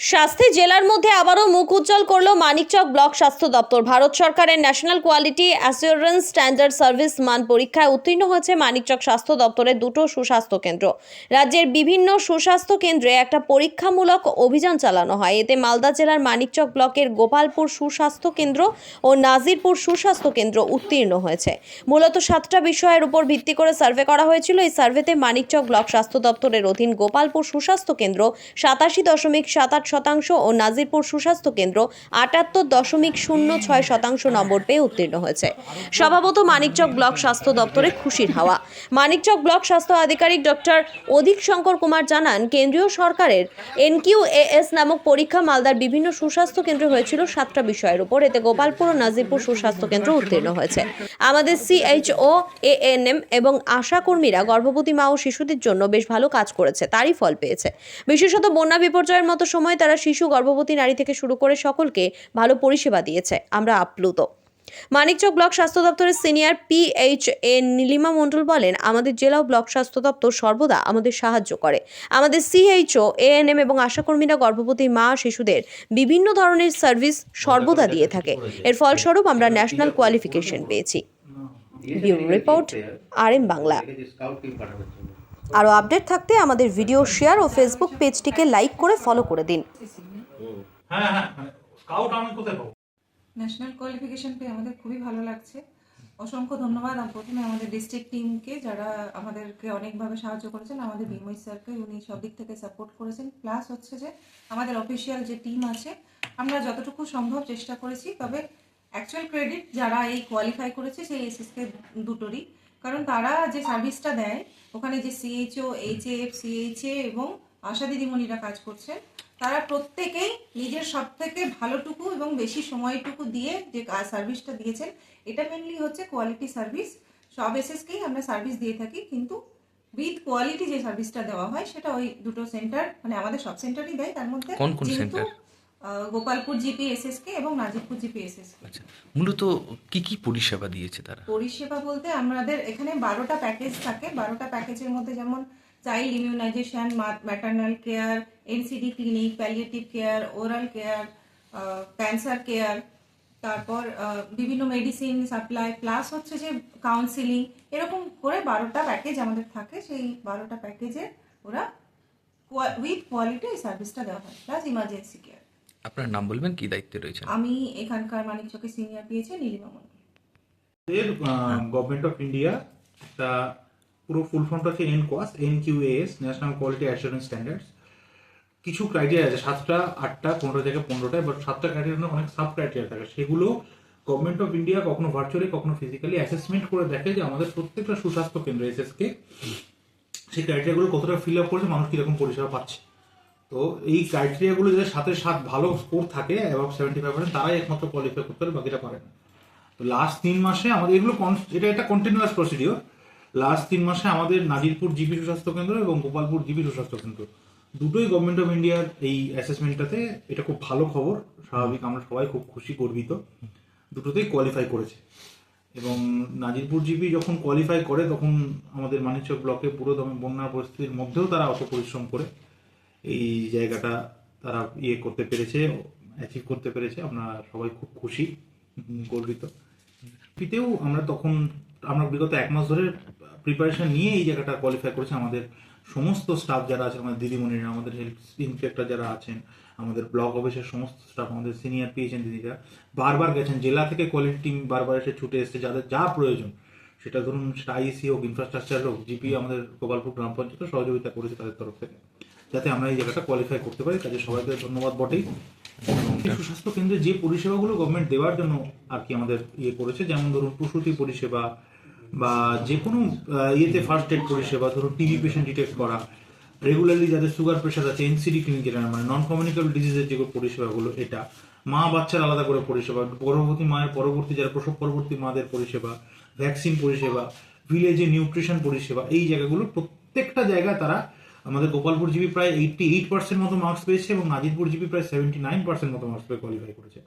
স্বাস্থ্যে জেলার মধ্যে আবারও মুখ উজ্জ্বল করল মানিকচক ব্লক স্বাস্থ্য দপ্তর। ভারত সরকারের national quality assurance standard service মান পরীক্ষায় উত্তীর্ণ হয়েছে মানিকচক স্বাস্থ্য দপ্তরের দুটো সুস্বাস্থ্য কেন্দ্র। রাজ্যের বিভিন্ন সুস্বাস্থ্য কেন্দ্রে একটা পরীক্ষামূলক অভিযান চালানো হয়। এতে মালদা জেলার মানিকচক ব্লকের গোপালপুর সুস্বাস্থ্য কেন্দ্র ও নাজিরপুর সুস্বাস্থ্য কেন্দ্র উত্তীর্ণ হয়েছে। মূলত সাতটা বিষয়ের উপর ভিত্তি করে সার্ভে করা হয়েছিল। এই সার্ভেতে মানিকচক ব্লক স্বাস্থ্য দপ্তরের অধীন গোপালপুর সুস্বাস্থ্য কেন্দ্র সাতাশি দশমিক সাত আট শতাংশ ও নাজিরপুর সুস্বাস্থ্য কেন্দ্র আটাত্তর দশমিক শূন্য ছয় শতাংশ নম্বর পেয়ে উত্তীর্ণ হয়েছে। স্বভাবত মানিকচক ব্লক স্বাস্থ্য দপ্তরে খুশির হাওয়া। মানিকচক ব্লক স্বাস্থ্য আধিকারিক ডক্টর অধিক শঙ্কর কুমার জানান, কেন্দ্রীয় সরকারের এনকিউএএস নামক পরীক্ষা মালদার বিভিন্ন সুস্বাস্থ্য কেন্দ্রে হয়েছিল, সাতটা বিষয়ের উপর। এতে গোপালপুর ও নাজিরপুর সুস্বাস্থ্য কেন্দ্র উত্তীর্ণ হয়েছে। আমাদের সিএইচও এএনএম এবং আশা কর্মীরা গর্ভবতী মা ও শিশুদের জন্য বেশ ভালো কাজ করেছে, তারই ফল পেয়েছে। বিশেষত বন্যা বিপর্যয়ের মতো সময় তারা শিশু, গর্ভবতী নারী থেকে শুরু করে সকলকে ভালো পরিষেবা দিয়েছে। আমরা আপ্লুত। মানিকচক ব্লক স্বাস্থ্য দপ্তরের সিনিয়র পিএইচ এ নীলিমা মণ্ডল বলেন, আমাদের জেলা ও ব্লক স্বাস্থ্য দপ্তর সর্বদা আমাদের সাহায্য করে। আমাদের সিএইচও এএনএম এবং আশাকর্মীরা গর্ভবতী মা শিশুদের বিভিন্ন ধরনের সার্ভিস সর্বদা দিয়ে থাকে। এর ফলস্বরূপ আমরা ন্যাশনাল কোয়ালিফিকেশন পেয়েছি। Report R M Bangla. আরও আপডেট থাকতে আমাদের ভিডিও শেয়ার ও ফেসবুক পেজটিকে লাইক করে ফলো করে দিন। হ্যাঁ হ্যাঁ ন্যাশনাল কোয়ালিফিকেশন পেয়ে আমাদের খুবই ভালো লাগছে। অসংখ্য ধন্যবাদ। প্রথমে আমাদের ডিস্ট্রিক্ট টিমকে যারা আমাদেরকে অনেকভাবে সাহায্য করেছেন আমাদের বিময় স্যারকে উনি সব দিক থেকে সাপোর্ট করেছেন। প্লাস হচ্ছে যে আমাদের অফিসিয়াল যে টিম আছে আমরা যতটুকু সম্ভব চেষ্টা করেছি তবে অ্যাকচুয়াল ক্রেডিট যারা এই কোয়ালিফাই করেছে সেই এসএসকে দুটোরই। কারণ তারা যে সার্ভিসটা দেয় ওখানে যে সিএইচও এইচএফ সিএইচএ এবং আশা দিদিমণিরা কাজ করছেন তারা প্রত্যেকেই নিজের সব থেকে ভালোটুকু এবং বেশি সময়টুকু দিয়ে যে সার্ভিসটা দিয়েছেন এটা মেনলি হচ্ছে কোয়ালিটি সার্ভিস সব এসএসকেই আমরা সার্ভিস দিয়ে থাকি কিন্তু উইথ কোয়ালিটি যে সার্ভিসটা দেওয়া হয় সেটা ওই দুটো সেন্টার মানে আমাদের সব সেন্টারই দেয় তার মধ্যে কোন কোন? আহ, গোপালপুর জিপি এসএসকে এবং নাজিরপুর জিপি এসএসকে। আচ্ছা মূলত কি কি পরিষেবা দিয়েছে তারা? পরিষেবা বলতে আমাদের এখানে বারোটা প্যাকেজ থাকে। বারোটা প্যাকেজের মধ্যে যেমন child immunization maternal care NCD clinic palliative care oral care cancer care তারপর বিভিন্ন মেডিসিন সাপ্লাই প্লাস হচ্ছে যে কাউন্সিলিং এরকম করে বারোটা প্যাকেজ আমাদের থাকে। সেই বারোটা প্যাকেজে ওরা উইথ কোয়ালিটি এই সার্ভিসটা দেওয়া হয় প্লাস ইমার্জেন্সি কেয়ার আপনার নাম বলবেন কি দায়িত্বে রয়েছেন? আমি এখানকার মানিক চকে সিনিয়র পেয়েছি নীলিমা মন্ডল এর গভর্নমেন্ট অফ ইন্ডিয়া একটা পুরো ফুল ফর্মটা হচ্ছে এন কোয়াস N QS national quality assurance standards কিছু ক্রাইটেরিয়া আছে সাতটা আটটা পনেরো থেকে পনেরোটা বাট সাতটা ক্রাইটেরিয়া অনেক সাব ক্রাইটেরিয়া থাকে। সেগুলো গভর্নমেন্ট অফ ইন্ডিয়া কখনো ভার্চুয়ালি কখনো ফিজিক্যালি অ্যাসেসমেন্ট করে দেখে যে আমাদের প্রত্যেকটা সুস্বাস্থ্য কেন্দ্র এসএসকে সেই ক্রাইটেরিয়াগুলো কতটা ফিল আপ করেছে মানুষ কীরকম পরিষেবা পাচ্ছে। তো এই ক্রাইটেরিয়াগুলো যাদের সাথে সাত ভালো স্কোর থাকে অ্যাবাভ সেভেন্টি ফাইভ পার্সেন্ট তারাই একমাত্র কোয়ালিফাই করতে পারে বাকিটা পারে না। তো লাস্ট তিন মাসে আমাদের, এগুলো এটা একটা কন্টিনিউয়াস প্রসিডিওর লাস্ট তিন মাসে আমাদের নাজিরপুর জিবি সুস্বাস্থ্য কেন্দ্র এবং গোপালপুর জিবি সুস্বাস্থ্য কেন্দ্র। দুটোই গভর্নমেন্ট অফ ইন্ডিয়ার এই অ্যাসেসমেন্টটাতে এটা খুব ভালো খবর, স্বাভাবিক আমরা সবাই খুব খুশি, গর্বিত। দুটোতেই কোয়ালিফাই করেছে। এবং নাজিরপুর জিপি যখন কোয়ালিফাই করে, তখন আমাদের মানিকচক ব্লকে পুরো বন্যার পরিস্থিতির মধ্যেও তারা অত পরিশ্রম করে। এই জায়গাটা তারা ইয়ে করতে পেরেছে অ্যাচিভ করতে পেরেছে। আমরা সবাই খুব খুশি গর্বিত। পিতেও আমরা তখন, আমরা বিগত এক মাস ধরে প্রিপারেশন নিয়ে এই জায়গাটা কোয়ালিফাই করেছে। আমাদের সমস্ত স্টাফ যারা আছে আমাদের দিদিমণিরা, আমাদের হেলথ ইন্সপেক্টর যারা আছেন, আমাদের ব্লক অফিসের সমস্ত স্টাফ আমাদের সিনিয়র পিএইচএন দিদিরা বারবার গেছেন। জেলা থেকে কোয়ালিটি টিম বারবার এসে ছুটে এসেছে। যাদের যা প্রয়োজন, সেটা ধরুন সেটা আইসি হোক ইনফ্রাস্ট্রাকচার হোক জিপি আমাদের গোপালপুর গ্রাম পঞ্চায়েত সহযোগিতা করেছে তাদের তরফ থেকে। যাতে আমরা এই জায়গাটা কোয়ালিফাই করতে পারি। কাজে সবাইকে ধন্যবাদ বটেই। সুস্বাস্থ্য কেন্দ্রে যে পরিষেবাগুলো গভর্নমেন্ট দেওয়ার জন্য আর কি আমাদের ইয়ে করেছে যেমন ধরুন প্রসূতি পরিষেবা বা যে কোনো ইয়েতে ফার্স্ট এড পরিষেবা ধরুন টিবি পেশেন্ট ডিটেক্ট করা রেগুলারলি যাদের সুগার প্রেশার আছে এনসিডি ক্লিনিক যেটা মানে নন কমিউনিকেবল ডিজিজের যে পরিষেবাগুলো এটা। মা বাচ্চার আলাদা করে পরিষেবা গর্ভবতী মায়ের পরবর্তী যারা প্রসব পরবর্তী মাদের পরিষেবা ভ্যাকসিন পরিষেবা ভিলেজে নিউট্রিশন পরিষেবা এই জায়গাগুলো প্রত্যেকটা জায়গায় তারা আমাদের গোপালপুর জিবি প্রায় এইটটি এইট পার্সেন্ট মতো মার্কস পেয়েছে এবং নাজিরপুর জিবি প্রায় সেভেন্টি নাইন পার্সেন্ট মতো মার্কস পেয়ে কোয়ালিফাই করেছে।